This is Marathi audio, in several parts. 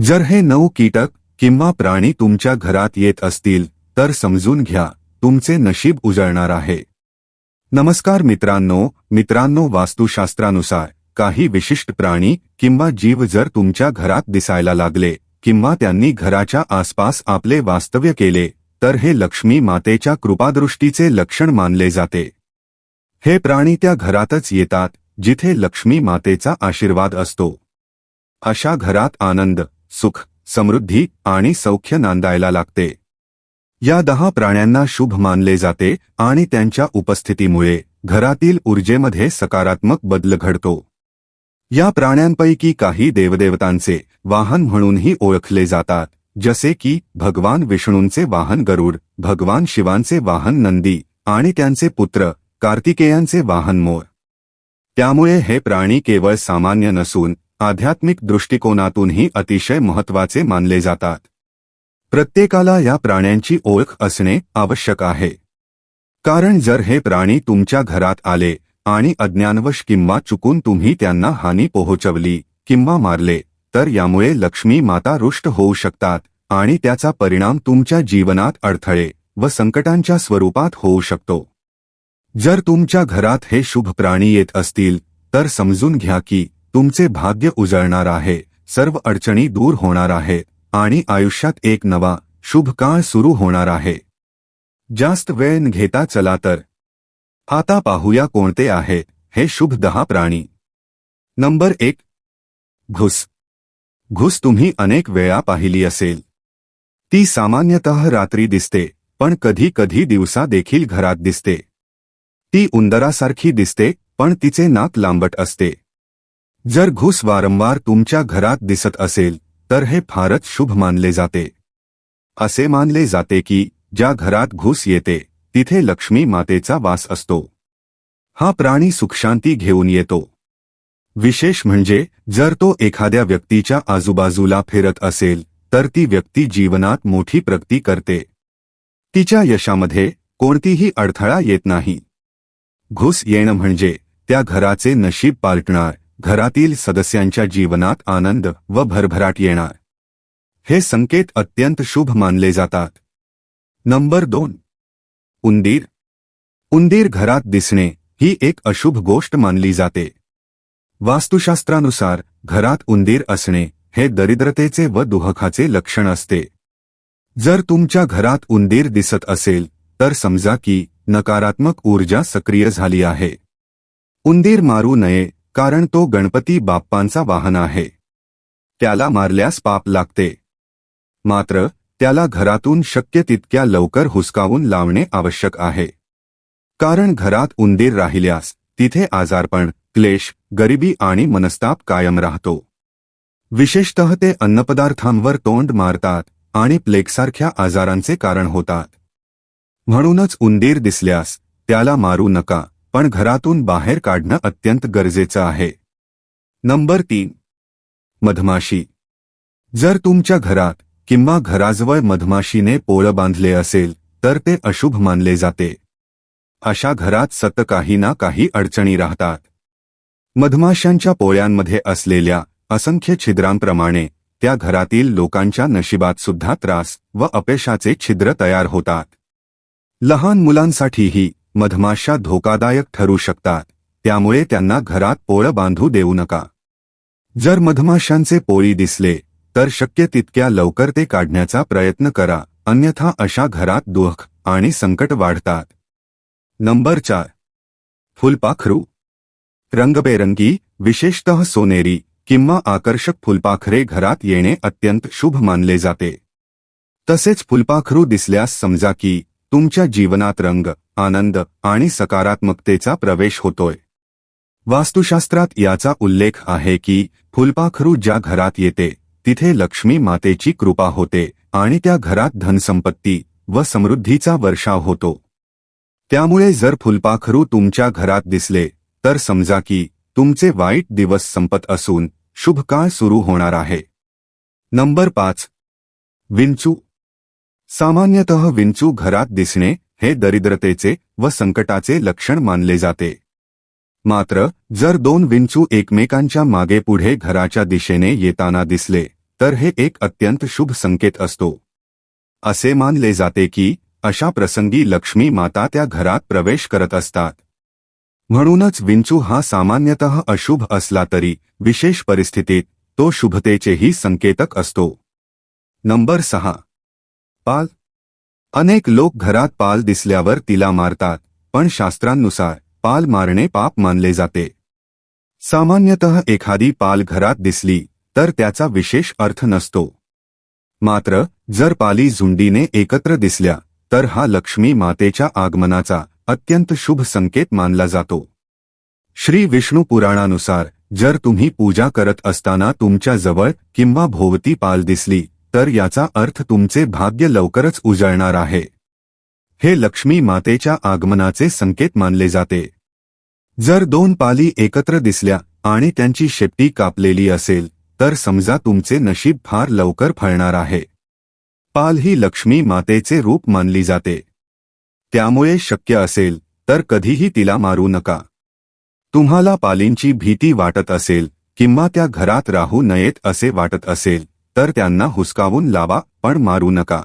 जर हे नऊ कीटक किंवा प्राणी तुमच्या घरात येत असतील तर समजून घ्या तुमचे नशीब उजळणार आहे. नमस्कार मित्रांनो मित्रांनो वास्तुशास्त्रानुसार काही विशिष्ट प्राणी किंवा जीव जर तुमच्या घरात दिसायला लागले किंवा त्यांनी घराच्या आसपास आपले वास्तव्य केले तर हे लक्ष्मी मातेच्या कृपादृष्टीचे लक्षण मानले जाते. हे प्राणी त्या घरातच येतात जिथे लक्ष्मी मातेचा आशीर्वाद असतो. अशा घरात आनंद सुख समृद्धी आणि सौख्य नांदायला लागते. या दहा प्राण्यांना शुभ मानले जाते आणि त्यांच्या उपस्थितीमुळे घरातील ऊर्जेमध्ये सकारात्मक बदल घडतो. या प्राण्यांपैकी काही देवदेवतांचे वाहन म्हणूनही ओळखले जातात जसे की भगवान विष्णूंचे वाहन गरुड भगवान शिवांचे वाहन नंदी आणि त्यांचे पुत्र कार्तिकेयांचे वाहन मोर. त्यामुळे हे प्राणी केवळ सामान्य नसून आध्यात्मिक दृष्टिकोनातूनही अतिशय महत्त्वाचे मानले जातात. प्रत्येकाला या प्राण्यांची ओळख असणे आवश्यक आहे. कारण जर हे प्राणी तुमच्या घरात आले आणि अज्ञानवश किंवा चुकून तुम्ही त्यांना हानी पोहोचवली किंवा मारले तर यामुळे लक्ष्मी माता रुष्ट होऊ शकतात आणि त्याचा परिणाम तुमच्या जीवनात अडथळे व संकटांच्या स्वरूपात होऊ शकतो. जर तुमच्या घरात हे शुभ प्राणी येत असतील तर समजून घ्या की तुमचे भाग्य उजळणार आहे, सर्व अडचणी दूर होणार आहेत आणि आयुष्यात एक नवा, शुभ काळ सुरू होणार आहे. जास्त वेळ घेता चला तर. आता पाहूया आहेत हे शुभ दहा प्राणी. नंबर एक. घुस. घुस तुम्ही अनेक वेळा पाहिली असेल. ती सामान्यतः रात्री दिसते, पण कधी कधी दिवसा देखील घरात दिसते. ती उंदरासारखी दिसते, पण तिचे नाक लांबट असते. जर घुस वारंवार तुमच्या घरात दिसत असेल तर हे फारच शुभ मानले जाते. असे मानले जाते की ज्या घरात घुस येते तिथे लक्ष्मी मातेचा वास असतो. हा प्राणी सुखशांती घेऊन येतो. विशेष म्हणजे जर तो एखाद्या व्यक्तीच्या आजूबाजूला फिरत असेल तर ती व्यक्ती जीवनात मोठी प्रगती करते. तिच्या यशामध्ये कोणतीही अडथळा येत नाही. घुस येणं म्हणजे त्या घराचे नशीब पालटणार घरातील सदस्यांच्या जीवनात आनंद व भरभराट येणार. हे संकेत अत्यंत शुभ मानले जातात. नंबर दोन. उंदीर. उंदीर घरात दिसणे ही एक अशुभ गोष्ट मानली जाते. वास्तुशास्त्रानुसार घरात उंदीर असणे हे दरिद्रतेचे व दुहखाचे लक्षण असते. जर तुमच्या घरात उंदीर दिसत असेल तर समजा की नकारात्मक ऊर्जा सक्रिय झाली आहे. उंदीर मारू नये कारण तो गणपती बाप्पांचा वाहन आहे. त्याला मारल्यास पाप लागते. मात्र त्याला घरातून शक्य तितक्या लवकर हुसकावून लावणे आवश्यक आहे. कारण घरात उंदीर राहिल्यास तिथे आजारपण क्लेश गरिबी आणि मनस्ताप कायम राहतो. विशेषतः ते अन्नपदार्थांवर तोंड मारतात आणि प्लेगसारख्या आजारांचे कारण होतात. म्हणूनच उंदीर दिसल्यास त्याला मारू नका. पण घरातून बाहेर काढणं अत्यंत गरजेचं आहे. नंबर तीन. मधमाशी. जर तुमच्या घरात किंवा घराजवळ मधमाशीने पोळं बांधले असेल तर ते अशुभ मानले जाते. अशा घरात सत काही ना काही अडचणी राहतात. मधमाशांच्या पोळ्यांमध्ये असलेल्या असंख्य छिद्रांप्रमाणे त्या घरातील लोकांच्या नशिबात सुद्धा त्रास व अपयशाचे छिद्र तयार होतात. लहान मुलांसाठीही मधमाशा धोकादायक ठरू शकतात. त्यामुळे त्यांना घरात पोळं बांधू देऊ नका. जर मधमाशांचे पोळी दिसले तर शक्य तितक्या लवकर ते काढण्याचा प्रयत्न करा. अन्यथा अशा घरात दुःख आणि संकट वाढतात. नंबर चार. फुलपाखरू. रंगबेरंगी विशेषतः सोनेरी किंवा आकर्षक फुलपाखरे घरात येणे अत्यंत शुभ मानले जाते. तसेच फुलपाखरू दिसल्यास समजा की तुमच्या जीवनात रंग आनंद आणि सकारात्मकतेचा प्रवेश होतोय. वास्तुशास्त्रात याचा उल्लेख आहे की फुलपाखरू ज्या घरात येते तिथे लक्ष्मी मातेची कृपा होते आणि त्या घरात धनसंपत्ती व समृद्धीचा वर्षाव होतो. त्यामुळे जर फुलपाखरू तुमच्या घरात दिसले तर समजा की तुमचे वाईट दिवस संपत असून शुभ काळ सुरू होणार आहे. नंबर पाच. विंचू सामान्यतः विंचू घरात दिसणे हे दरिद्रतेचे व संकटाचे लक्षण मानले जाते. मात्र जर दोन विंचू एकमेकांच्या मागे पुढे घराच्या दिशेने येताना दिसले तर हे एक अत्यंत शुभ संकेत असतो. असे मानले जाते की अशा प्रसंगी लक्ष्मी माता त्या घरात प्रवेश करत असतात. म्हणूनच विंचू हा सामान्यतः अशुभ असला तरी विशेष परिस्थितीत तो शुभतेचेही संकेतक असतो. नंबर सहा. पाल? अनेक लोक घरात पाल दिसल्यावर तिला मारतात पण शास्त्रांनुसार पाल मारणे पाप मानले जाते. सामान्यतः एखादी पाल घरात दिसली तर त्याचा विशेष अर्थ नसतो. मात्र जर पाली झुंडीने एकत्र दिसल्या तर हा लक्ष्मी मातेच्या आगमनाचा अत्यंत शुभ संकेत मानला जातो. श्री विष्णू पुराणानुसार जर तुम्ही पूजा करत असताना तुमच्या जवळ किंवा भोवती पाल दिसली तर याचा अर्थ तुमचे भाग्य लवकरच उजळणार आहे. हे लक्ष्मी मातेच्या आगमनाचे संकेत मानले जाते. जर दोन पाली एकत्र दिसल्या आणि त्यांची शेपटी कापलेली असेल तर समजा तुमचे नशीब फार लवकर फळणार आहे. पाल ही लक्ष्मी मातेचे रूप मानली जाते. त्यामुळे शक्य असेल तर कधीही तिला मारू नका. तुम्हाला पालींची भीती वाटत असेल किंवा त्या घरात राहू नयेत असे वाटत असेल तर त्यांना हुसकावून लावा पण मारू नका.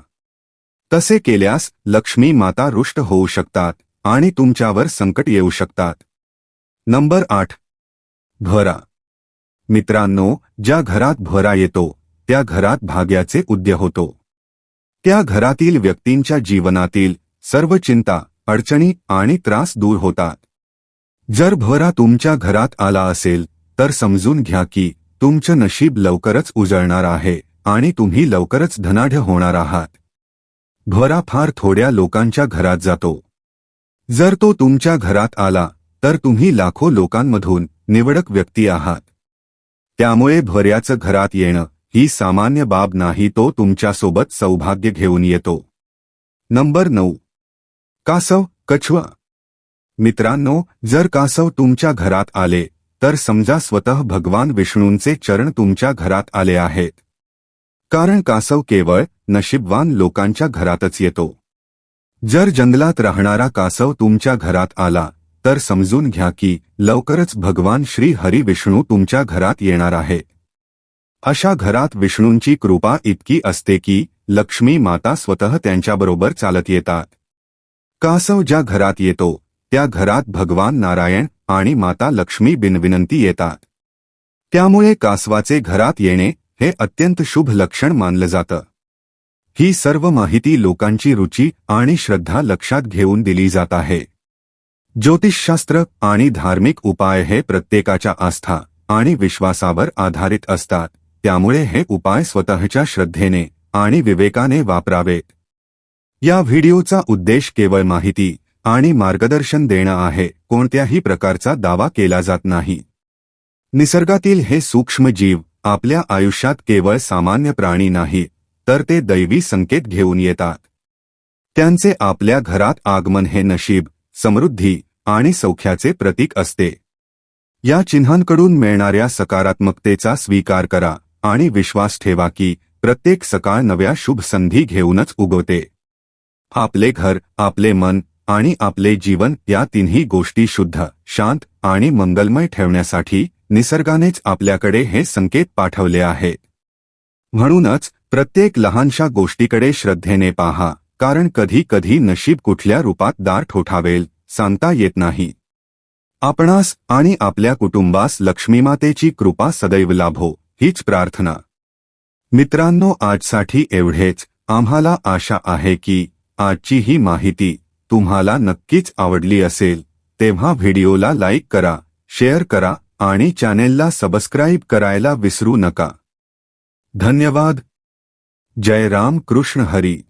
तसे केल्यास लक्ष्मी माता रुष्ट होऊ शकतात आणि तुमच्यावर संकट येऊ शकतात. नंबर आठ. भरा. मित्रांनो ज्या घरात भरा येतो त्या घरात भाग्याचे उद्य होतो. त्या घरातील व्यक्तींच्या जीवनातील सर्व चिंता अडचणी आणि त्रास दूर होतात. जर भरा तुमच्या घरात आला असेल तर समजून घ्या की तुमचं नशीब लवकरच उजळणार आहे आणि तुम्ही लवकरच धनाढ्य होणार आहात. भरा फार थोड्या लोकांच्या घरात जातो. जर तो तुमच्या घरात आला तर तुम्ही लाखो लोकांमधून निवडक व्यक्ती आहात. त्यामुळे भऱ्याचं घरात येणं ही सामान्य बाब नाही तो तुमच्यासोबत सौभाग्य घेऊन येतो. नंबर नऊ. कासव कछवा. मित्रांनो जर कासव तुमच्या घरात आले तर समजा स्वतः भगवान विष्णूंचे चरण तुमच्या घरात आले आहेत. कारण कासव केवळ नशीबवान लोकांच्या घरातच येतो. जर जंगलात राहणारा कासव तुमच्या घरात आला तर समजून घ्या की लवकरच भगवान श्री हरी विष्णू तुमच्या घरात येणार आहे. अशा घरात विष्णूंची कृपा इतकी असते की लक्ष्मी माता स्वतः त्यांच्याबरोबर चालत येतात. कासव ज्या घरात येतो त्या घरात भगवान नारायण आणि माता लक्ष्मी बिनविनंती येतात. त्यामुळे कासवाचे घरात येणे हे अत्यंत शुभ लक्षण मानलं जातं. ही सर्व माहिती लोकांची रुची आणि श्रद्धा लक्षात घेऊन दिली जात आहे. ज्योतिषशास्त्र आणि धार्मिक उपाय हे प्रत्येकाच्या आस्था आणि विश्वासावर आधारित असतात. त्यामुळे हे उपाय स्वतःच्या श्रद्धेने आणि विवेकाने वापरावेत. या व्हिडिओचा उद्देश केवळ माहिती आणि मार्गदर्शन देणं आहे. कोणत्याही प्रकारचा दावा केला जात नाही. निसर्गातील हे सूक्ष्म जीव आपल्या आयुष्यात केवळ सामान्य प्राणी नाही तर ते दैवी संकेत घेऊन येतात. त्यांचे आपल्या घरात आगमन हे नशीब समृद्धी आणि सौख्याचे प्रतीक असते. या चिन्हांकडून मिळणाऱ्या सकारात्मकतेचा स्वीकार करा आणि विश्वास ठेवा की प्रत्येक सकाळ नव्या शुभ संधी घेऊनच उगवते. आपले घर आपले मन आणि आपले जीवन या तिन्ही गोष्टी शुद्ध शांत आणि मंगलमय ठेवण्यासाठी निसर्गानेच आपल्याकडे हे संकेत पाठवले आहेत म्हणूनच प्रत्येक लहानशा गोष्टीकडे श्रद्धेने पाहा कारण कधी कधी नशीब कुठल्या रूपात दार ठोठावेल सांगता येत नाही. आपणास आणि आपल्या कुटुंबास लक्ष्मीमातेची कृपा सदैव लाभो हीच प्रार्थना. मित्रांनो आजसाठी एवढेच. आम्हाला आशा आहे की आजची ही माहिती तुम्हाला नक्कीच आवडली असेल तेव्हा व्हिडिओला लाईक करा शेअर करा आणि चॅनेलला सबस्क्राईब करायला विसरू नका. धन्यवाद. जय राम कृष्ण हरी.